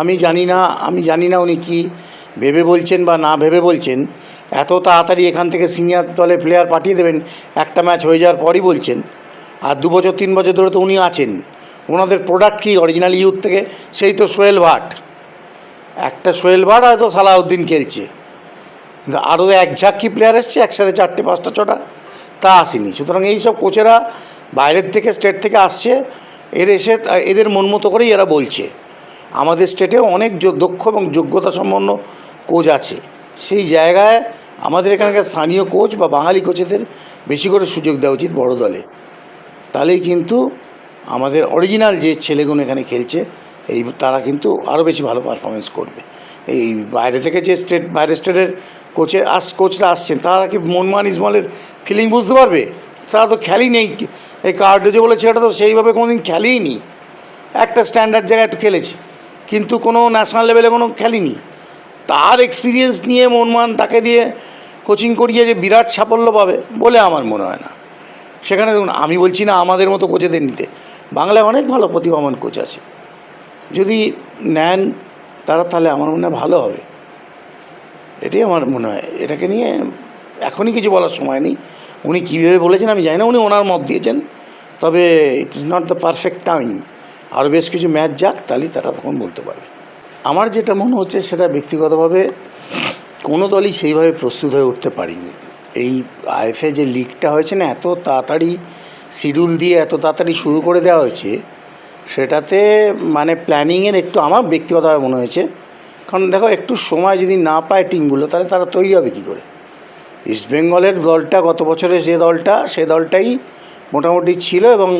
আমি জানি না, আমি জানি না উনি কি ভেবে বলছেন বা না ভেবে বলছেন। এত তাড়াতাড়ি এখান থেকে সিনিয়র দলে প্লেয়ার পাঠিয়ে দেবেন, একটা ম্যাচ হয়ে যাওয়ার পরই বলছেন। আর দু বছর, তিন বছর ধরে তো উনি আছেন। ওনাদের প্রোডাক্ট কি? অরিজিনাল ইউথ থেকে? সেই তো সোহেল ভাট। একটা সোহেল ভাট হয়তো সালাউদ্দিন খেলছে। আরও এক ঝাঁকি প্লেয়ার এসছে, একসাথে চারটে, পাঁচটা, ছটা। তা আসেনি। সুতরাং এই সব কোচেরা বাইরের থেকে স্টেট থেকে আসছে। এর এসে, এদের মন মতো করেই এরা বলছে। আমাদের স্টেটেও অনেক দক্ষ এবং যোগ্যতা সম্পন্ন কোচ আছে। সেই জায়গায় আমাদের এখানকার স্থানীয় কোচ বা বাঙালি কোচেদের বেশি করে সুযোগ দেওয়া উচিত বড় দলে। তাহলেই কিন্তু আমাদের অরিজিনাল যে ছেলেগুলো এখানে খেলছে, এই তারা কিন্তু আরও বেশি ভালো পারফরমেন্স করবে। এই বাইরে থেকে যে স্টেট বাইরের স্টেটের কোচে আস, কোচরা আসছেন, তারা কি মনমান ইসমালের ফিলিং বুঝতে পারবে? তারা তো খেলেই নেই। এই কার্ডে যে বলে ছেলেটা তো সেইভাবে কোনোদিন খেলেই নি একটা স্ট্যান্ডার্ড জায়গায় একটু খেলেছে। কিন্তু কোনো ন্যাশনাল লেভেলে কোনো খেলিনি তার এক্সপিরিয়েন্স নিয়ে মনমান তাকে দিয়ে কোচিং করিয়ে যে বিরাট সাফল্য পাবে বলে আমার মনে হয় না। সেখানে দেখুন, আমি বলছি না আমাদের মতো কোচেদের নিতে। বাংলায় অনেক ভালো প্রতিভাবান কোচ আছে। যদি নেন, তারা তাহলে আমার মনে হয় ভালো হবে। এটাই আমার মনে হয়। এটাকে নিয়ে এখনই কিছু বলার সময় নেই। উনি কীভাবে বলেছেন আমি জানি না। উনি ওনার মত দিয়েছেন। তবে it is not the perfect time আরও বেশ কিছু ম্যাচ যাক, তাহলেই তারা তখন বলতে পারবে। আমার যেটা মনে হচ্ছে, সেটা ব্যক্তিগতভাবে কোনো দলই সেইভাবে প্রস্তুত হয়ে উঠতে পারিনি। এই আইএফএ যে লিগটা হয়েছে না, এত তাড়াতাড়ি শিডিউল দিয়ে এত তাড়াতাড়ি শুরু করে দেওয়া হয়েছে, সেটাতে মানে প্ল্যানিংয়ের একটু আমার ব্যক্তিগতভাবে মনে হয়েছে। কারণ দেখো, একটু সময় যদি না পায় টিমগুলো তাহলে তারা তৈরি হবে কী করে? ইস্টবেঙ্গলের দলটা গত বছরে যে দলটা, সে দলটাই মোটামুটি ছিল এবং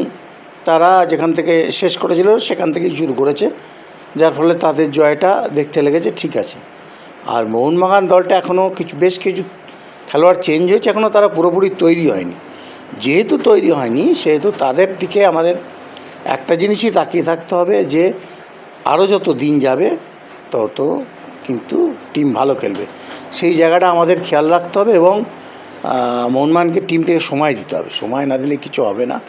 তারা যেখান থেকে শেষ করেছিল সেখান থেকেই শুরু করেছে যার ফলে তাদের জয়টা দেখতে লেগেছে ঠিক আছে। আর মোহনবাগান দলটা এখনও কিছু বেশ কিছু খেলোয়াড় চেঞ্জ হয়েছে এখনও তারা পুরোপুরি তৈরি হয়নি। যেহেতু তৈরি হয়নি সেহেতু তাদের দিকে আমাদের একটা জিনিসই তাকিয়ে থাকতে হবে যে আরও যত দিন যাবে তত কিন্তু টিম ভালো খেলবে। সেই জায়গাটা আমাদের খেয়াল রাখতে হবে এবং আহ, মোহনবাগানকে টিমটাকে সময় দিতে হবে। সময় না দিলে কিছু হবে না।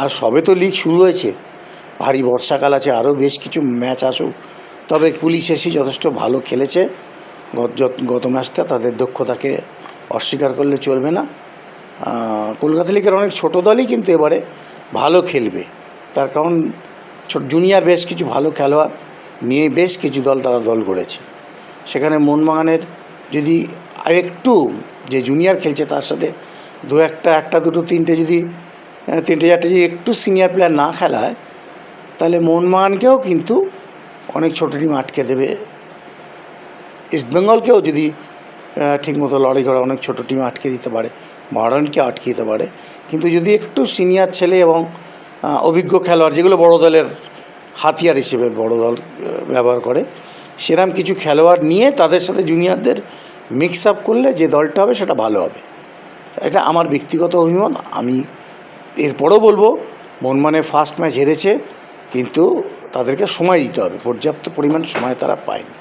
আর সবে তো লিগ শুরু হয়েছে। ভারী বর্ষাকাল আছে, আরও বেশ কিছু ম্যাচ আসুক। তবে পুলিশ এসে যথেষ্ট ভালো খেলেছে। গত ম্যাচটা তাদের দক্ষতাকে অস্বীকার করলে চলবে না। কলকাতা লিগের অনেক ছোটো দলই কিন্তু এবারে ভালো খেলবে। তার কারণ জুনিয়র বেশ কিছু ভালো খেলোয়াড় নিয়ে বেশ কিছু দল তারা দল গড়েছে। সেখানে মোহনবাগানের যদি আরেকটু যে জুনিয়র খেলছে তার সাথে দু একটা একটা, দুটো, তিনটে যদি তিনটে চারটে যদি একটু সিনিয়র প্লেয়ার না খেলায়, তাহলে মোহনবাগানকেও কিন্তু অনেক ছোটো টিম আটকে দেবে। ইস্টবেঙ্গলকেও যদি ঠিকমতো লড়াই করে অনেক ছোটো টিম আটকে দিতে পারে মহারানকে আটকে দিতে পারে। কিন্তু যদি একটু সিনিয়র ছেলে এবং অভিজ্ঞ খেলোয়াড় যেগুলো বড় দলের হাতিয়ার হিসেবে বড় দল ব্যবহার করে, সেরম কিছু খেলোয়াড় নিয়ে তাদের সাথে জুনিয়রদের মিক্স আপ করলে যে দলটা হবে সেটা ভালো হবে। এটা আমার ব্যক্তিগত অভিমত, আমি এরপরও বলব মনমানে ফার্স্ট ম্যাচ হেরেছে, কিন্তু তাদেরকে সময় দিতে হবে। পর্যাপ্ত পরিমাণ সময় তারা পায়নি।